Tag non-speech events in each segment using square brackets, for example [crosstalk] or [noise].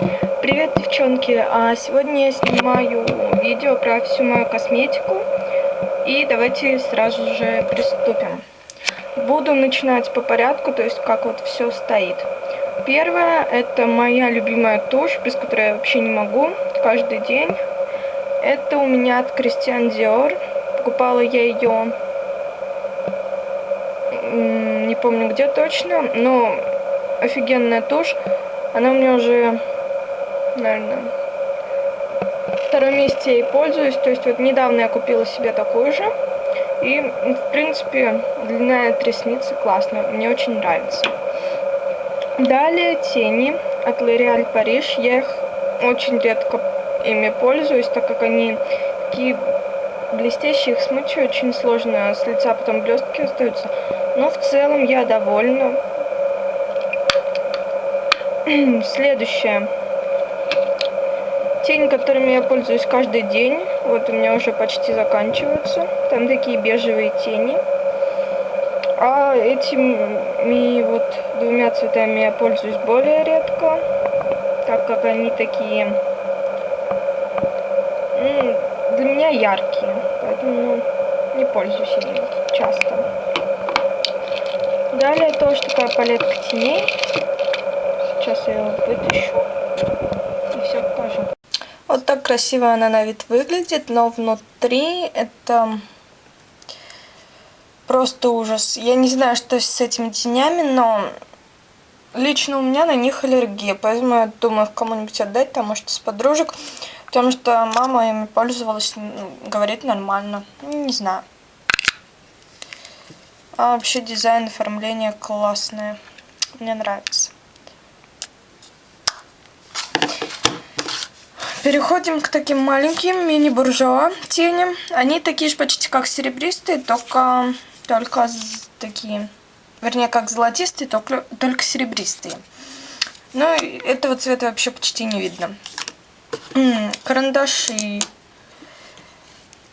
Привет, девчонки! А сегодня я снимаю видео про всю мою косметику. И давайте сразу же приступим. Буду начинать по порядку, то есть как вот все стоит. Первое, это моя любимая тушь, без которой я вообще не могу, каждый день. Это у меня от Christian Dior. Покупала я ее, не помню где точно, но офигенная тушь. Она у меня уже наверное, втором месяце я и пользуюсь. То есть вот недавно я купила себе такую же. И, в принципе, длина ресницы классная. Мне очень нравится. Далее тени от L'Oréal Paris. Я их очень редко ими пользуюсь, так как они такие блестящие, их смыть очень сложно с лица, потом блестки остаются. Но в целом я довольна. [clears throat] Следующее тени, которыми я пользуюсь каждый день. Вот у меня уже почти заканчиваются. Там такие бежевые тени. А этими вот двумя цветами я пользуюсь более редко, так как они такие для меня яркие, поэтому не пользуюсь ими часто. Далее тоже такая палетка теней. Сейчас я ее вытащу и все покажу. Вот так красиво она на вид выглядит, но внутри это просто ужас. Я не знаю, что с этими тенями, но лично у меня на них аллергия, поэтому я думаю кому-нибудь отдать, там, может, с подружек, потому что мама ими пользовалась, говорит нормально, не знаю. А вообще дизайн, оформление классное, мне нравится. Переходим к таким маленьким мини-буржуа теням. Они такие же почти как серебристые, только, только такие, вернее, как золотистые, только, только серебристые. Но этого цвета вообще почти не видно. карандаши.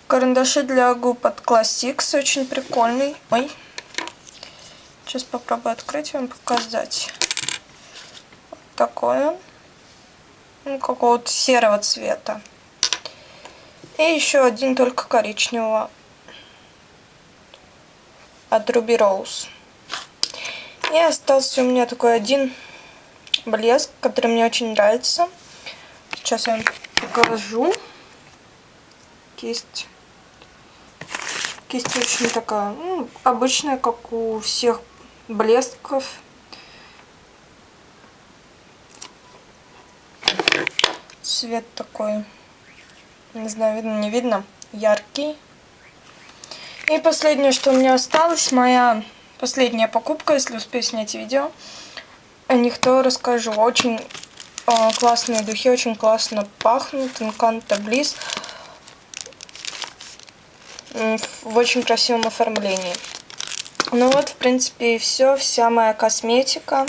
Карандаши для губ от Classics, очень прикольный. Ой. Сейчас попробую открыть вам показать. Вот такое ну, какого-то серого цвета. И еще один только коричневого от Ruby Rose. И остался у меня такой один блеск, который мне очень нравится. Сейчас я вам покажу. Кисть. Кисть очень такая, ну, обычная, как у всех блесков. Цвет такой, не знаю, видно, не видно, яркий. И последнее, что у меня осталось, моя последняя покупка, если успею снять видео. О них то расскажу. Очень э, классные духи, очень классно пахнут. Encanto Bliss. В очень красивом оформлении. Ну вот, в принципе, и все. Вся моя косметика.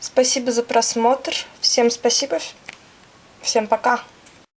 Спасибо за просмотр. Всем спасибо. Всем пока!